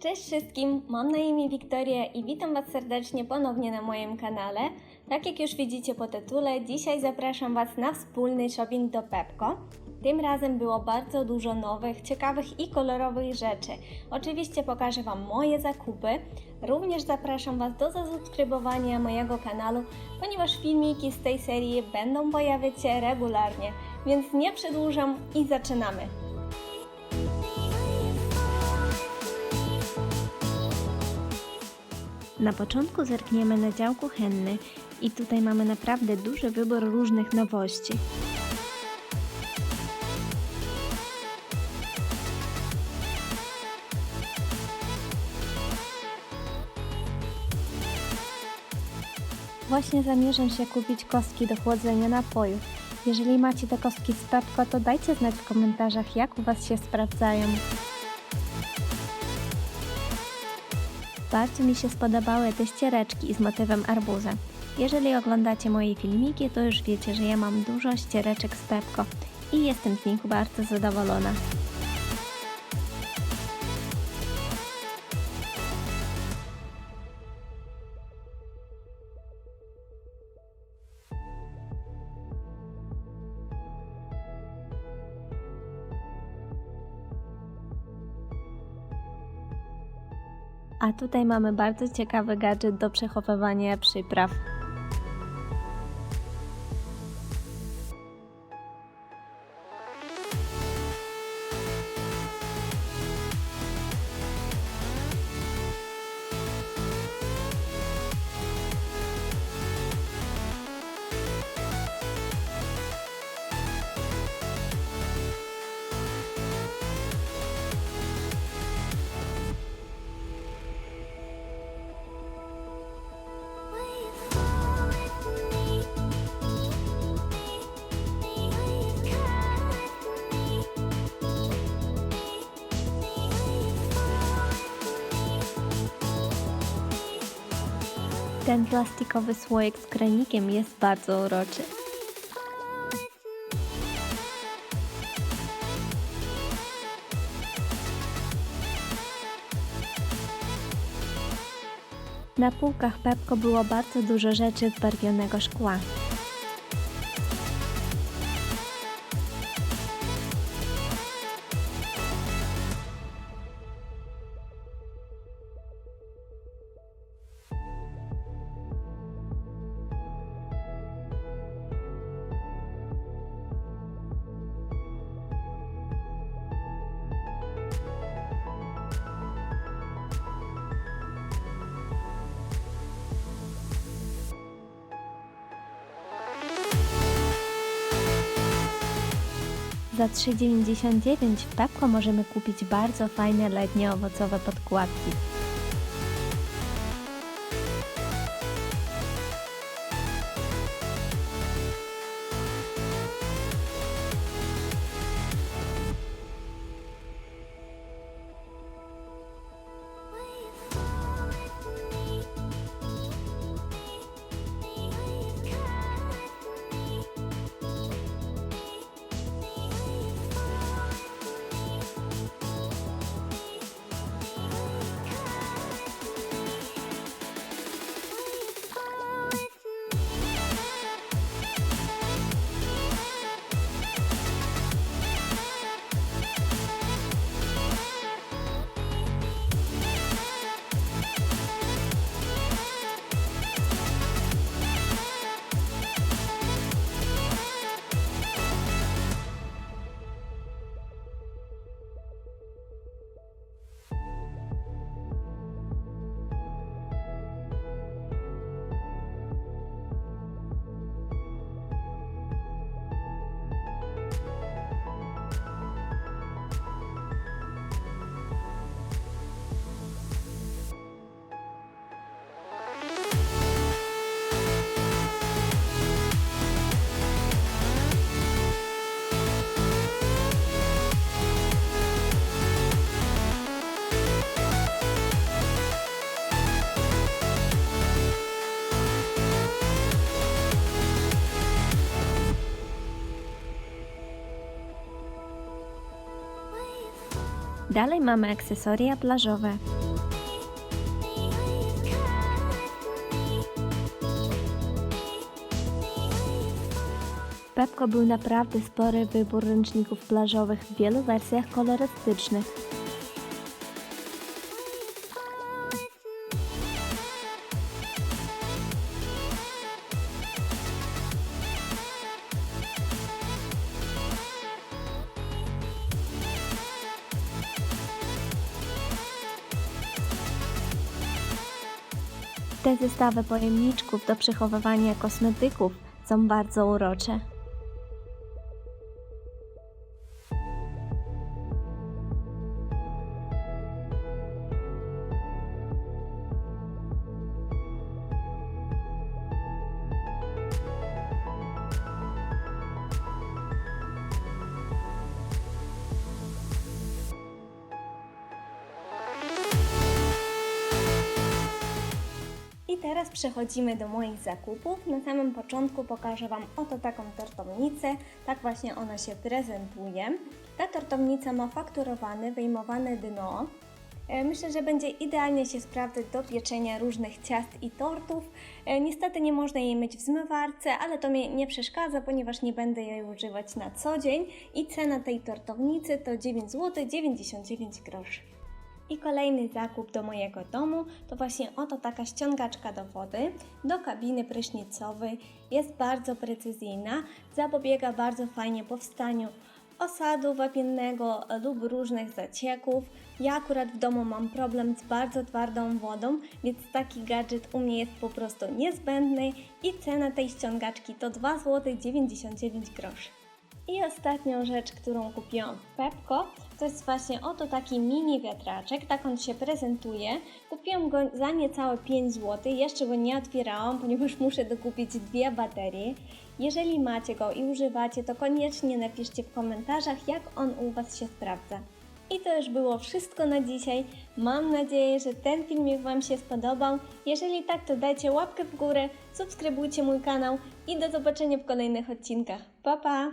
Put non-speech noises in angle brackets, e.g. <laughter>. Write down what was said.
Cześć wszystkim, mam na imię Wiktoria i witam Was serdecznie ponownie na moim kanale. Tak jak już widzicie po tytule, dzisiaj zapraszam Was na wspólny shopping do Pepko. Tym razem było bardzo dużo nowych, ciekawych i kolorowych rzeczy. Oczywiście pokażę Wam moje zakupy. Również zapraszam Was do zasubskrybowania mojego kanału, ponieważ filmiki z tej serii będą pojawiać się regularnie. Więc nie przedłużam i zaczynamy. Na początku zerkniemy na działku henny i tutaj mamy naprawdę duży wybór różnych nowości. Właśnie zamierzam się kupić kostki do chłodzenia napojów. Jeżeli macie te kostki z Pepko, to dajcie znać w komentarzach, jak u Was się sprawdzają. Bardzo mi się spodobały te ściereczki z motywem arbuza. Jeżeli oglądacie moje filmiki, to już wiecie, że ja mam dużo ściereczek z Pepko i jestem z nich bardzo zadowolona. A tutaj mamy bardzo ciekawy gadżet do przechowywania przypraw. Ten plastikowy słoik z kranikiem jest bardzo uroczy. Na półkach Pepko było bardzo dużo rzeczy z barwionego szkła. Za 3,99 w Pepko możemy kupić bardzo fajne letnie owocowe podkładki. Dalej mamy akcesoria plażowe. Pepko był naprawdę spory wybór ręczników plażowych w wielu wersjach kolorystycznych. Te zestawy pojemniczków do przechowywania kosmetyków są bardzo urocze. Teraz przechodzimy do moich zakupów. Na samym początku pokażę Wam oto taką tortownicę. Tak właśnie ona się prezentuje. Ta tortownica ma fakturowane, wyjmowane dno. E, Myślę, że będzie idealnie się sprawdzać do pieczenia różnych ciast i tortów. E, Niestety nie można jej myć w zmywarce, ale to mnie nie przeszkadza, ponieważ nie będę jej używać na co dzień. I cena tej tortownicy to 9 zł 99 groszy. I kolejny zakup do mojego domu to właśnie oto taka ściągaczka do wody, do kabiny prysznicowej. Jest bardzo precyzyjna, zapobiega bardzo fajnie powstaniu osadu wapiennego lub różnych zacieków. Ja akurat w domu mam problem z bardzo twardą wodą, więc taki gadżet u mnie jest po prostu niezbędny i cena tej ściągaczki to 2 zł 99 groszy. I ostatnią rzecz, którą kupiłam w Pepko, to jest właśnie oto taki mini wiatraczek, tak on się prezentuje. Kupiłam go za niecałe 5 zł, jeszcze go nie otwierałam, ponieważ <laughs> muszę dokupić dwie baterie. Jeżeli macie go i używacie, to koniecznie napiszcie w komentarzach, jak on u Was się sprawdza. I to już było wszystko na dzisiaj. Mam nadzieję, że ten filmik Wam się spodobał. Jeżeli tak, to dajcie łapkę w górę, subskrybujcie mój kanał i do zobaczenia w kolejnych odcinkach. Pa pa!